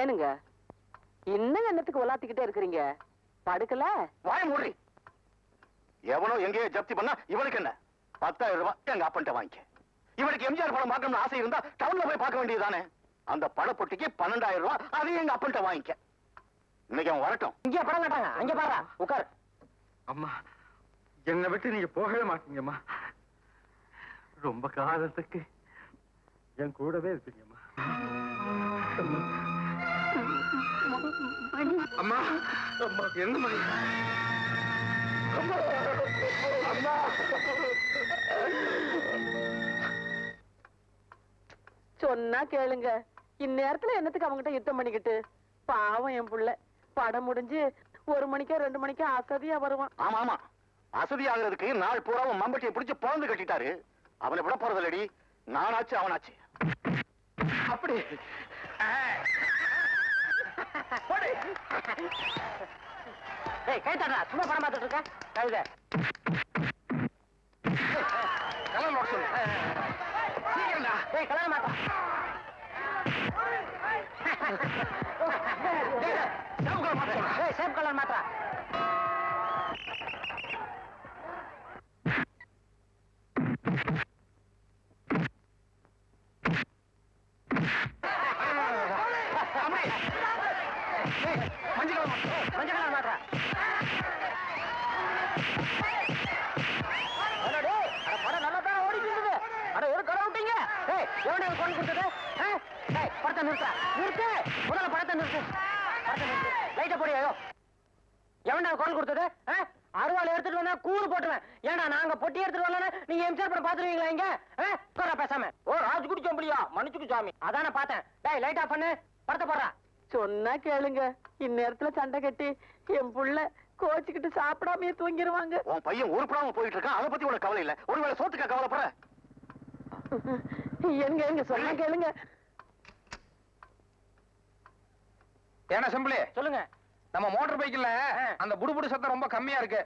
ஏனுங்க? இன்னும் என்னத்துக்கு உலாத்திக்கிட்டே இருக்கிறீங்க? படுக்கல? வாய மூடி. எவனோ எங்கேயோ ஜப்தி பண்ணா இவனுக்கு என்ன? பத்தாயிரம் ரூபாய் எங்க அப்பன்ட்ட வாங்கிக்க. இவனுக்கு எம்ஜிஆர் படம் பார்க்கணும்னு ஆசை இருந்தா டவுன்ல போய் பார்க்க வேண்டியதுதானே? அந்த படப்பொட்டிக்கு பன்னெண்டாயிரம் ரூபாய் அதையும் எங்க அப்பன்ட்ட வாங்கிக்க. இன்னைக்கு அவன் வரட்டும். இங்கே படம் கட்டாங்க அங்க பாரு உட்கார். அம்மா என்னை விட்டு நீங்க போகவே மாட்டீங்கம்மா. ரொம்ப காலத்துக்கு என் கூடவே இருப்பீங்கம்மா. அம்மா அம்மா அம்மா அம்மா சொன்னா கேளுங்க. இந்நேரத்துல என்னத்துக்கு அவங்ககிட்ட யுத்தம் பண்ணிக்கிட்டு? பாவம் என் புள்ள. படம் முடிஞ்சு ஒரு மணிக்கோ ரெண்டு மணிக்கோ அசதியா வருவான். ஆமா ஆமா. அசதி ஆகுறதுக்கு நாள் பூரா அவன் மம்பட்டியை பிடிச்சு பிறந்து கட்டிட்டாரு. அவனை விட போறதில்லடி. நானாச்சு அவனாச்சு. அப்படி. ஏய் கை தட்டா சும்மா படம் பார்த்துட்டு இருக்க. கழுத கலர் நோட் சொல்லு. சீக்கிரம்டா. ஏய் கல்யாணம் மாட்டா. சிவப்பு கலர் சொல்றேன். ஏய் சேப் கலர் மாட்டா. இது கொண்டு கொடுத்தது? படத்தை நிறுத்தா. நிறுத்து. முதல்ல படத்தை நிறுத்து. படத்தை நிறுத்து. லைட்டை போடு, ஐயோ. எவன்டா கொண்டு கொடுத்தது? அருவாள் எடுத்துட்டு வந்தா கூறு போட்டுருவேன். ஏன்டா நாங்க பொட்டி எடுத்துட்டு வரல நீங்க எம்ஜிஆர் படம் பாத்துருவீங்களா இங்க? பேசாம. ஓ ராஜ்குடி சம்பளியா? மன்னிச்சுக்கு சாமி. அதானே பார்த்தேன். டேய் லைட் ஆஃப் பண்ணு. படத்தை போடுறா. சொன்னா கேளுங்க. இந்நேரத்துல சண்டை கட்டி என் புள்ள கோச்சுக்கிட்டு சாப்பிடாமயே தூங்கிடுவாங்க உன் பையன் உருப்படாம போயிட்டு இருக்கான். அதை பத்தி உனக்கு கவலை இல்ல. ஒருவேளை சோத்துக்கா கவலைப்படுற? எங்க எங்க? சொன்னா கேளுங்க. ஏன்னா செம்பிளி சொல்லுங்க. நம்ம மோட்டார் பைக்ல. அந்த புடுபுடு சத்தம் ரொம்ப கம்மியா இருக்கு.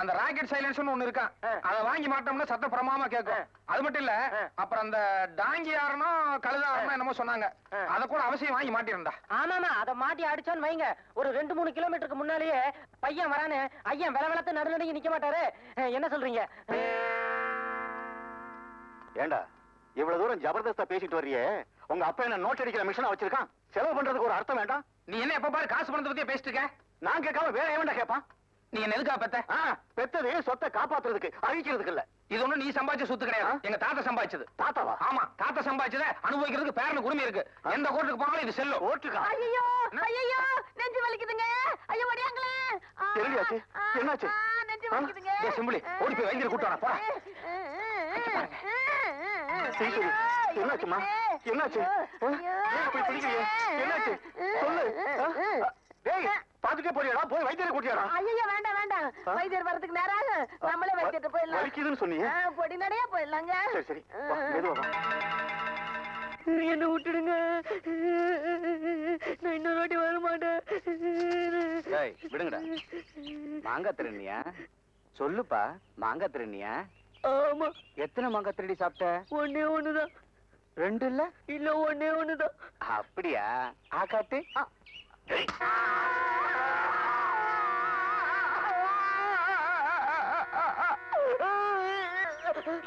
அந்த ராக்கெட் சைலன்ஸ்னு ஒண்ணு இருக்கான். அத வாங்கி மாட்டோம்னா சத்தம் பிரமாமா கேட்கும். அது மட்டும் இல்ல. அப்புறம் அந்த டாங்கி யாரனும் கழுதாரனும் என்னமோ சொன்னாங்க. அத கூட அவசியம் வாங்கி மாட்டிருந்தா. ஆமாமா அத மாட்டி அடிச்சோன்னு வைங்க. ஒரு ரெண்டு மூணு கிலோமீட்டருக்கு முன்னாலேயே பையன் வரானு ஐயன் வில விளத்து நடுநடுங்கி நிக்க மாட்டாரு. என்ன சொல்றீங்க? ஏண்டா? இவ்வளவு தூரம் ஜபர்தஸ்தா பேசிட்டு வர்றியே. உங்க அப்பா என்ன நோட் அடிக்கிற மிஷினா வச்சிருக்கான்? செலவு பண்றதுக்கு ஒரு அர்த்தம் வேண்டாம். நீ என்ன எப்ப பாரு காசு பணத்தை பத்தியே பேசிட்டு இருக்க? நான் கேட்காம வேற எவன்டா கேட்பான் நீ என்ன எதுக்கா பெத்த? பெத்தது சொத்தை காப்பாத்துறதுக்கு அழிக்கிறதுக்கு இல்ல. இது ஒண்ணு நீ சம்பாதிச்ச சொத்து கிடையாது? எங்க தாத்தா சம்பாதிச்சது. தாத்தாவா? ஆமா தாத்தா சம்பாதிச்சத அனுபவிக்கிறதுக்கு பேரனுக்கு உரிமை இருக்கு? எந்த கோர்ட்டுக்கு போனாலும் இது செல்லும். ஓட்டுக்கா ஐயோ ஐயோ நெஞ்சு வலிக்குதுங்க. ஐயோ வடியாங்களே என்னடியாச்சு? என்னாச்சு? நெஞ்சு? வலிக்குதுங்க. டேய் செம்புலி, ஓடி போய் வைத்தியரை கூட்டு வாடா, போடா. சரி. என்னாச்சும்மா? என்னாச்சு? இப்படி பிடிக்கிறீங்க? என்னாச்சு? சொல்லு. டேய், பாத்துட்டே போறியாடா? போய் வைத்தியரை கூட்டியாடா? ஐயோ வேண்டாம் வேண்டாம்? வைத்தியர் வரதுக்கு நேரம் ஆகும். நம்மளே வைத்தியர்ட்ட போயிடலாம் வலிக்குதுன்னு சொன்னீங்க பொடி நடையா போயிடலாங்க சரி சரி மெதுவா. என்ன விட்டுடுங்க நான் இன்னொரு வாட்டி வர மாட்டேன் டேய், விடுங்கடா. மாங்காய் திருநியா சொல்லுப்பா மாங்காய் திருநியா ஆமா. எத்தனை மாங்காய் திருடி சாப்பிட்ட? ஒண்ணே ஒண்ணுதான். ரெண்டு இல்ல? இல்ல ஒண்ணே ஒண்ணுதான். அப்படியா? ஆ காட்டு.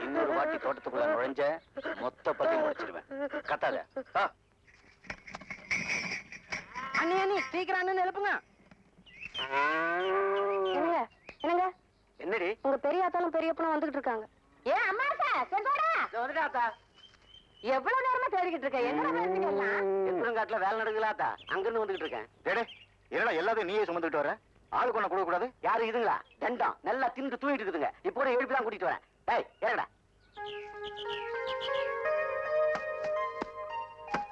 இன்னொரு வாட்டி தோட்டத்துக்குள்ள நுழைஞ்ச மொத்த பத்தி முடிச்சிருவேன். கத்தாத. அண்ணி அண்ணி சீக்கிரம் அண்ணன் எழுப்புங்க என்னங்க என்னங்க என்னடி உங்க பெரிய ஆத்தாலும் பெரியப்பனும் வந்துகிட்டு இருக்காங்க. ஏ அம்மா செங்கோடா. வந்துட்டாத்தா எவ்வளவு நேரமா தேடிக்கிட்டு இருக்க? எங்க நினைச்சீங்க எல்லாம் எத்தனங்காட்டுல வேலை நடக்குலாத்தா அங்கிருந்து வந்துகிட்டு இருக்கேன். டேய், என்னடா எல்லாத்தையும் நீயே சுமந்துட்டு வர? ஆளுக்கு ஒண்ணு கொடுக்க கூடாது யாரு இதுங்களா? தண்டம். நல்லா தின்று தூங்கிட்டு இருக்குதுங்க. இப்போ கூட எழுப்பி தான் கூட்டிட்டு வரேன். டேய் ஏறடா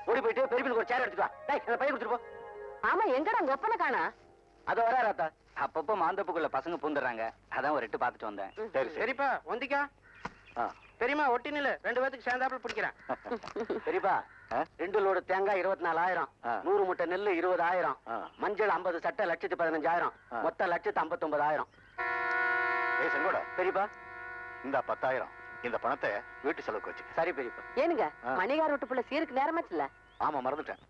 ஓடி போயிட்டு பெரியப்பனுக்கு ஒரு சேர் எடுத்துட்டு வா. டேய் அந்த பையன் கொடுத்துட்டு போ. ஆமா எங்கடா உங்க ஒப்பனை காணா? அது வர ராத்தா. அப்பப்போ மாந்தப்புக்குள்ள பசங்க பூந்துடுறாங்க. அதான் ஒரு எட்டு பார்த்துட்டு வந்தேன். சரி சரி சரிப்பா ஒந்திக்கா ஆ. பெரியமா ஒட்டி நில்லு. ரெண்டு பேத்துக்கு சேர்ந்தாப்புல பிடிக்கிறேன். சரிப்பா ஆ? ரெண்டு லோடு தேங்காய் இருபத்தி நாலாயிரம். நூறு முட்டை நெல்லு இருபதாயிரம். மஞ்சள் ஐம்பது சட்டை லட்சத்து பதினஞ்சாயிரம். ஆ. மொத்தம் லட்சத்து ஐம்பத்தொன்பதாயிரம். ஏய் செங்கோடா. பெரியப்பா. இந்த பத்தாயிரம் இந்த பணத்தை வீட்டு செலவுக்கு வச்சுக்க. சரி பெரியப்பா. ஏனுங்க. மணிகார் வீட்டு புள்ள சீருக்கு நேரமாச்சுல ஆமா மறந்துட்டேன்.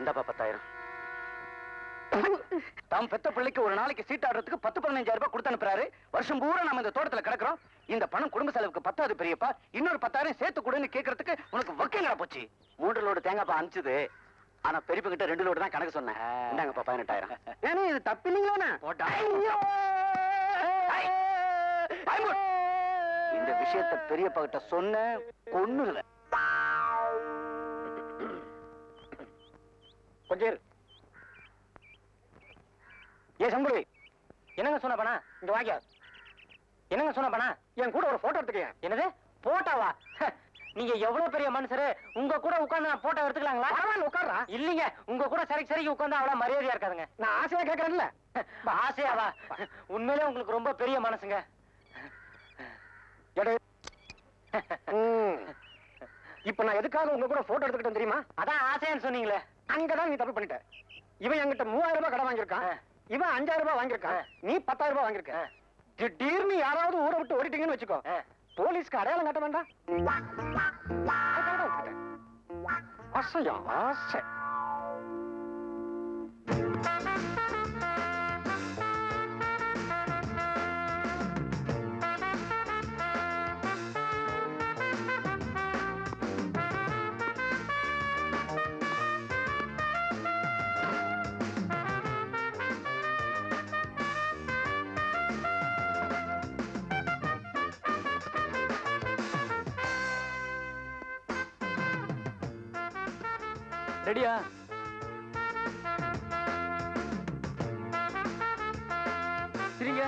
இந்தப்பா பத்தாயிரம் தாம் பெத்த பிள்ளைக்கு ஒரு நாளைக்கு சீட் ஆடுறதுக்கு பத்து பதினஞ்சாயிரம் ரூபாய் கொடுத்து அனுப்புறாரு வருஷம் பூரா நம்ம இந்த தோட்டத்துல கிடக்குறோம் இந்த பணம் குடும்ப செலவுக்கு பத்தாது பெரியப்பா இன்னொரு பத்தாயிரம் சேர்த்து கொடுன்னு கேக்குறதுக்கு உனக்கு வக்கீங்களா போச்சு மூன்று லோடு தேங்காய் அனுப்பிச்சது ஆனா பெரியப்ப கிட்ட ரெண்டு லோடு தான் கணக்கு சொன்னேன் இந்தாங்கப்பா பதினெட்டாயிரம் ஏன்னா இது தப்பு இல்லைங்களா போட்டா. இந்த விஷயத்தை பெரியப்பா கிட்ட சொன்ன கொன்னுருவேன் இரு. ஏ சம்பளி என்னங்க சொன்ன பண்ணா இங்க வாங்க. என்னங்க சொன்ன பண்ணா என் கூட ஒரு போட்டோ எடுத்துக்கங்க. என்னது? போட்டோவா நீங்க எவ்வளவு பெரிய மனுஷரு? உங்க கூட உட்கார்ந்து நான் போட்டோ எடுத்துக்கலாங்களா? பரவாயில்ல உட்கார்றா. இல்லீங்க உங்க கூட சரிக்கு சரிக்கு உட்கார்ந்து அவ்வளவு மரியாதையா இருக்காதுங்க. நான் ஆசையா கேட்கறேன்ல ஆசையாவா? உண்மையிலே உங்களுக்கு ரொம்ப பெரிய மனசுங்க. இப்ப நான் எதுக்காக உங்க கூட போட்டோ எடுத்துக்கிட்டேன் தெரியுமா? அதான் ஆசையான்னு சொன்னீங்களே. அங்கதான் நீ தப்பு பண்ணிட்ட. இவன் என்கிட்ட மூவாயிரம் ரூபாய் கடன் வாங்கியிருக்கான். இவன் அஞ்சாயிரம் ரூபாய் வாங்கியிருக்கான். நீ பத்தாயிரம் ரூபாய் வாங்கியிருக்க. திடீர்னு யாராவது ஊரை விட்டு ஓடிட்டீங்கன்னு வச்சுக்கோ. போலீஸ்க்கு அடையாளம் காட்ட வேண்டாம். ஆசையா ஆசை. ரெடியா? சரிங்க.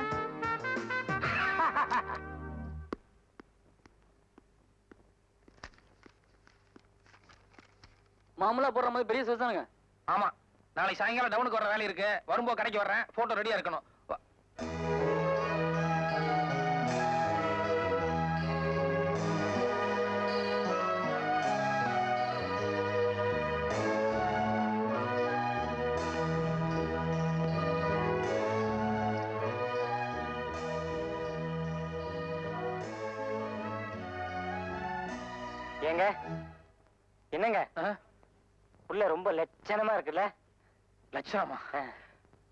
மாமூலா போடுற மாதிரி பெரிய சைஸ் தானுங்க. ஆமா. நாளைக்கு சாயங்காலம் டவுனுக்கு வர வேலை இருக்கு. வரும்போது கடைக்கு வர்றேன். போட்டோ ரெடியா இருக்கணும். ஏங்க? என்னங்க? உள்ள ரொம்ப லட்சணமா இருக்குல்ல? லட்சணமா?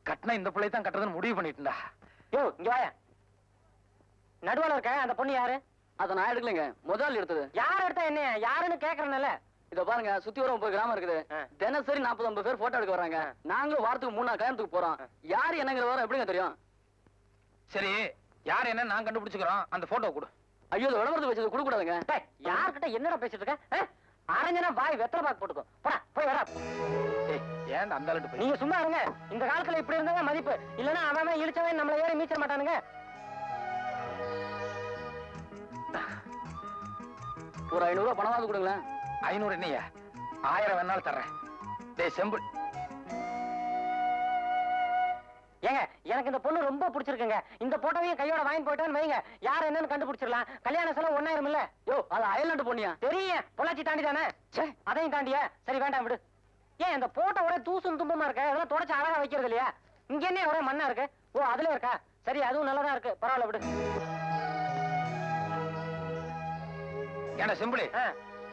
கட்டின இந்த பிள்ளை தான் கட்டுறதுன்னு முடிவு பண்ணிட்டுண்டா யோ இங்க வாயா. நடுவுல இருக்க? அந்த பொண்ணு யாரு? அதை நான் எடுக்கலைங்க. முதல் எடுத்தது. யார் எடுத்தா என்ன? யாருன்னு கேக்குறேன்ல. இத பாருங்க சுத்தி வர முப்பது கிராமம் இருக்குது. தினசரி நாற்பது ஐம்பது பேர் போட்டோ எடுக்க வராங்க. நாங்களும் வாரத்துக்கு மூணு நாள் கல்யாணத்துக்கு போறோம். யாரு என்னங்கிற வர எப்படிங்க தெரியும்? சரி யார் என்ன நான் கண்டுபிடிச்சுக்கிறோம். அந்த போட்டோ கொடு. ஐயோ இது விளம்பரத்துக்கு வச்சது கொடுக்க கூடாதுங்க யார்கிட்ட என்னடா பேசிட்டு இருக்க? அரஞ்சனா வாய் வெத்தலை பாக்கு போட்டுக்கோ. போடா போய் வரா. ஏன் அந்த அளவுக்கு நீங்க சும்மா இருங்க. இந்த காலத்துல இப்படி இருந்தா மதிப்பு. இல்லன்னா அவன் இழிச்சவன் நம்மள ஏறி மீச்சிட மாட்டானுங்க. ஒரு ஐநூறு ரூபாய் பணமாவது கொடுங்களேன். ஐநூறு என்னையா ஆயிரம் வேணாலும் தர்றேன். டேய் செம்பு எனக்கு இந்த பொண்ணு ரொம்ப பிடிச்சிருக்குங்க. இந்த போட்டோவையும் கையோட வாங்கி போயிட்டான்னு வைங்க. யார் என்னன்னு கண்டுபிடிச்சிடலாம். கல்யாண செலவு ஒன்னாயிரம் இல்ல. யோ அது அயல்நாட்டு பொண்ணியா? தெரியும். பொள்ளாச்சி தாண்டி தானே? அதையும் தாண்டியா. சரி வேண்டாம் விடு. ஏன் இந்த போட்டோ ஒரே தூசும் தும்புமா இருக்க? அதெல்லாம் தொடச்சு அழகா வைக்கிறது இல்லையா? இங்க என்ன ஒரே மண்ணா இருக்கு? ஓ அதுல இருக்கா? சரி அதுவும் நல்லதா இருக்கு. பரவாயில்ல விடு. ஏன்னா செம்புலி? ஆ,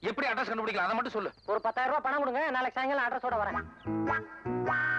எப்படி அட்ரஸ் கண்டுபிடிக்கலாம்? அதை மட்டும் சொல்லு. ஒரு பத்தாயிரம் ரூபாய் பணம் கொடுங்க. நாளைக்கு சாயங்காலம் அட்ரஸோட வரேன்.